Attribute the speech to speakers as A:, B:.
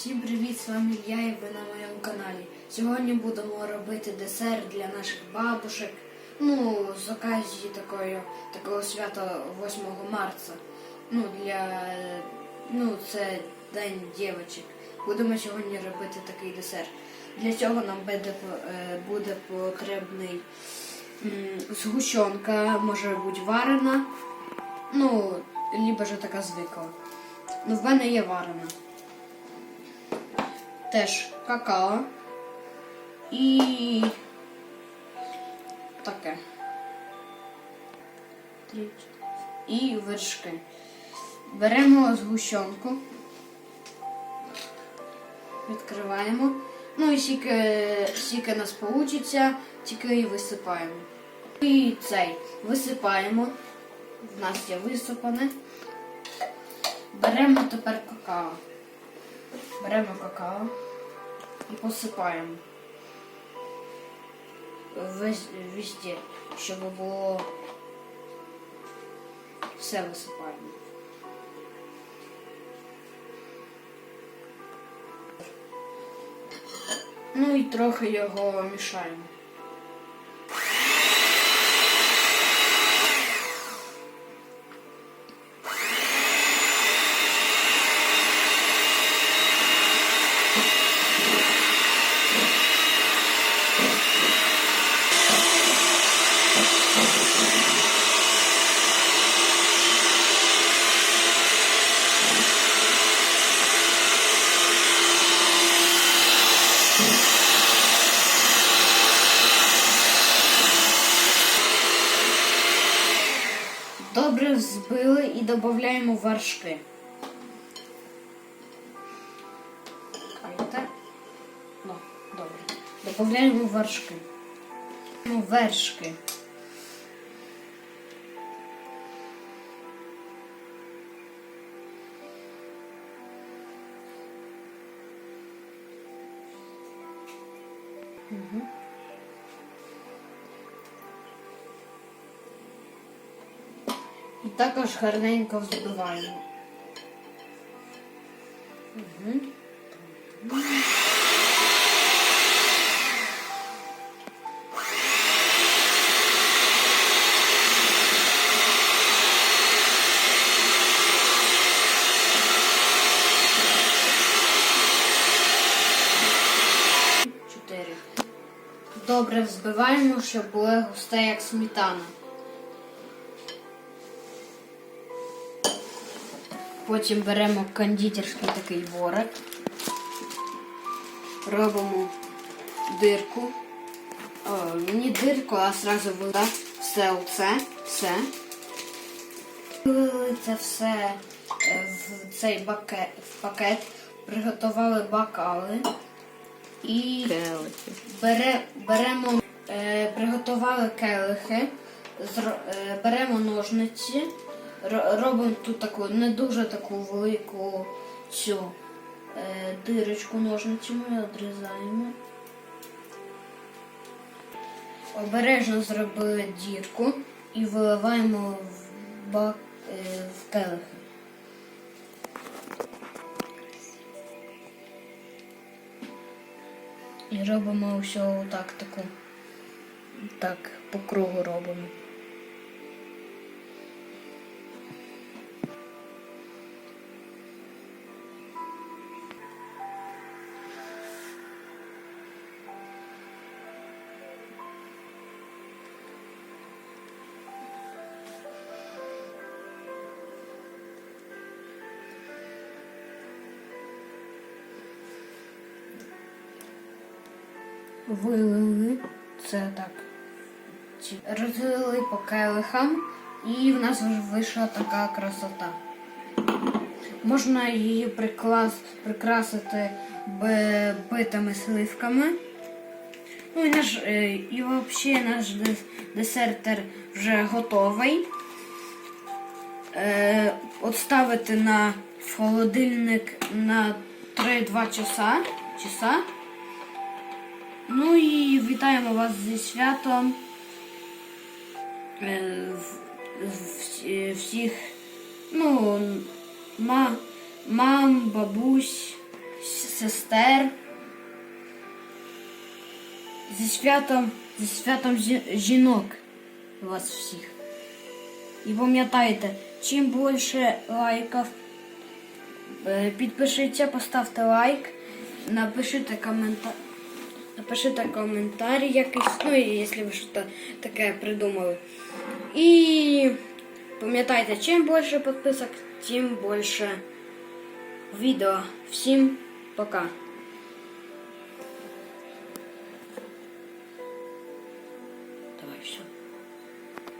A: Всім привіт! З вами я і ви на моєму каналі. Сьогодні будемо робити десерт для наших бабушек. Ну, з оказії такої, такого свята 8 марта. Ну, для ну, це День дівчинок. Будемо сьогодні робити такий десерт. Для цього нам буде, е, буде потрібний згущенка, може бути варена. Ну, либо ж така звикла. Ну, в мене є варена. Теж какао і таке. І вершки. Беремо згущенку. Відкриваємо. Ну і скільки, скільки нас вийде, тільки і висипаємо. І цей висипаємо. В нас є висипане. Беремо тепер какао. Беремо какао і посипаємо. Везде, щоб було все висипаємо. Ну і трохи його мішаємо. Взбили і додаємо вершки. Ну, добре. Додаємо вершки. Вершки. Угу. Також гарненько взбиваємо. Угу. Добре взбиваємо, щоб було густе, як сметана. Потім беремо кондитерський такий ворот, робимо дирку. О, не дирку, а одразу вода. Все оце, все. Вилили це все е, в цей бакет, в пакет, приготували бокали і бере, беремо, е, приготували келихи, зро, е, беремо ножниці. Ро- робимо тут таку не дуже таку велику цю е, дирочку ножницями, відрізаємо. Обережно зробили дірку і виливаємо в бак е, в келихи. І робимо все так таку. Так, по кругу робимо. Вилили це так. Розлили по келихам і в нас вже вийшла така красота. Можна її приклас, прикрасити битими сливками. Ну і наш, е, і взагалі наш десертер вже готовий. Е, на холодильник на 3-2 часа. часа. Ну і вітаємо вас зі святом. Е, е, всіх, ну, ма, мам, бабусь, сестер. Зі святом, зі святом жінок вас всіх. І пам'ятайте, чим більше лайків, е, підпишіться, поставте лайк, напишіть коментар. Напишите коментарі якийсь, ну і якщо ви щось таке придумали. І пам'ятайте, чим більше підписок, тим більше відео. Всім пока.